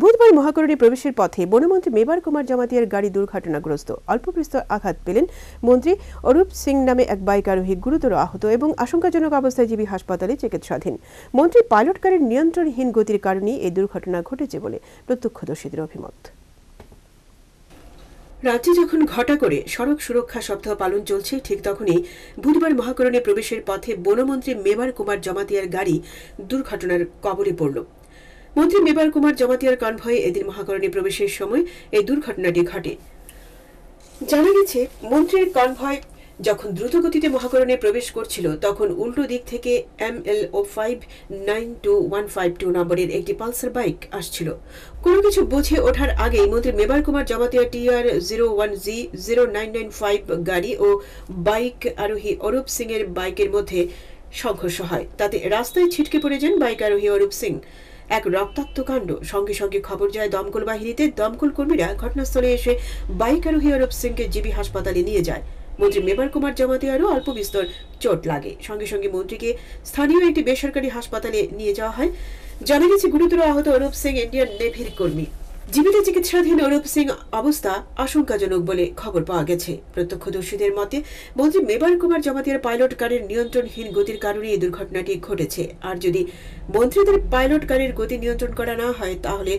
বুধবার মহাকরণে প্রবেশের পথে বনমন্ত্রী মেবার কুমার জামাতিয়ার গাড়ি দুর্ঘটনাগ্রস্ত। অল্প বিস্তর আঘাত পেলেন মন্ত্রী অরূপ সিং নামে এক বাইক আরোহী গুরুতর আহত এবং আশঙ্কাজনক অবস্থায় জিবি হাসপাতালে চিকিৎসাধীন। মন্ত্রী পাইলট গাড়ির নিয়ন্ত্রণহীন গতির কারণেই এই দুর্ঘটনা ঘটেছে বলে প্রত্যক্ষদর্শীদের অভিমত। রাজ্যে যখন ঘটা করে সড়ক সুরক্ষা সপ্তাহ পালন চলছে, ঠিক তখনই বুধবার মহাকরণে প্রবেশের পথে বনমন্ত্রী মেবার কুমার জমাতিয়ার গাড়ি দুর্ঘটনার কবলে পড়ল। মন্ত্রী মেবার কুমার জমাতিয়ার কনভয়ে এদিন মহাকরণে প্রবেশের সময় এই দুর্ঘটনাটি ঘটে। জানা গেছে, মন্ত্রীর কনভয় যখন দ্রুতগতিতে মহাকরণে প্রবেশ করছিল, তখন উল্টো দিক থেকে M L O five nine two one five two নম্বরের একটি পালসার বাইক আসছিল। কোনো কিছু বুঝে ওঠার আগেই মন্ত্রী Mebar Kumar Jamatia TR zero one G zero nine nine five গাড়ি ও বাইক আরোহী অরূপ সিং এর বাইকের মধ্যে সংঘর্ষ হয়। তাতে রাস্তায় ছিটকে পড়ে যান বাইক আরোহী অরূপ সিং। এক রক্তাক্ত কাণ্ড। সঙ্গে সঙ্গে খবর যায় দমকল বাহিনীতে। দমকল কর্মীরা ঘটনাস্থলে এসে বাইক আরোহী অরূপ সিংকে জিবি হাসপাতালে নিয়ে যায়। মন্ত্রী মেবার কুমার জমাতিয়ারও অল্প বিস্তর চোট লাগে। সঙ্গে সঙ্গে মন্ত্রীকে স্থানীয় একটি বেসরকারি হাসপাতালে নিয়ে যাওয়া হয়। জানা গেছে, গুরুতর আহত অরূপ সিং, ইন্ডিয়ান নেভির কর্মী। জীবিত চিকিৎসাধীন অরূপ সিং অবস্থা আশঙ্কাজনক বলে খবর পাওয়া গেছে। প্রত্যক্ষদর্শীদের মতে, মন্ত্রী মেবার কুমার জমাতিয়ার পাইলট গাড়ির নিয়ন্ত্রণহীন গতির কারণে এই দুর্ঘটনাটি ঘটেছে। আর যদি মন্ত্রীদের পাইলট গাড়ির গতি নিয়ন্ত্রণ করা না হয়, তাহলে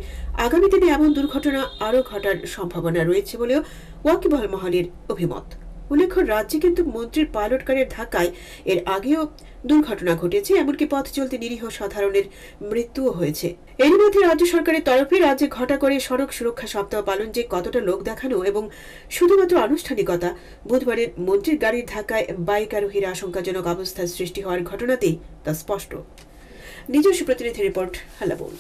আগামী দিনে এমন দুর্ঘটনা আরও ঘটার সম্ভাবনা রয়েছে বলেও ওয়াকিবহল মহলের অভিমত। উল্লেখ্য, রাজ্যে কিন্তু মন্ত্রীর পাইলট গাড়ির ধাক্কায় এর আগেও দুর্ঘটনা ঘটেছে, এমনকি পথ চলতে নিরীহ সাধারণের মৃত্যুও হয়েছে। এর মধ্যে রাজ্য সরকারের তরফে রাজ্যে ঘটা করে সড়ক সুরক্ষা সপ্তাহ পালন যে কতটা লোক দেখানো এবং শুধুমাত্র আনুষ্ঠানিকতা, বুধবারের মন্ত্রীর গাড়ির ধাক্কায় বাইক আরোহীর আশঙ্কাজনক অবস্থার সৃষ্টি হওয়ার ঘটনাতেই তা স্পষ্ট। নিজস্ব প্রতিনিধি রিপোর্ট হাল্লাবোল্ড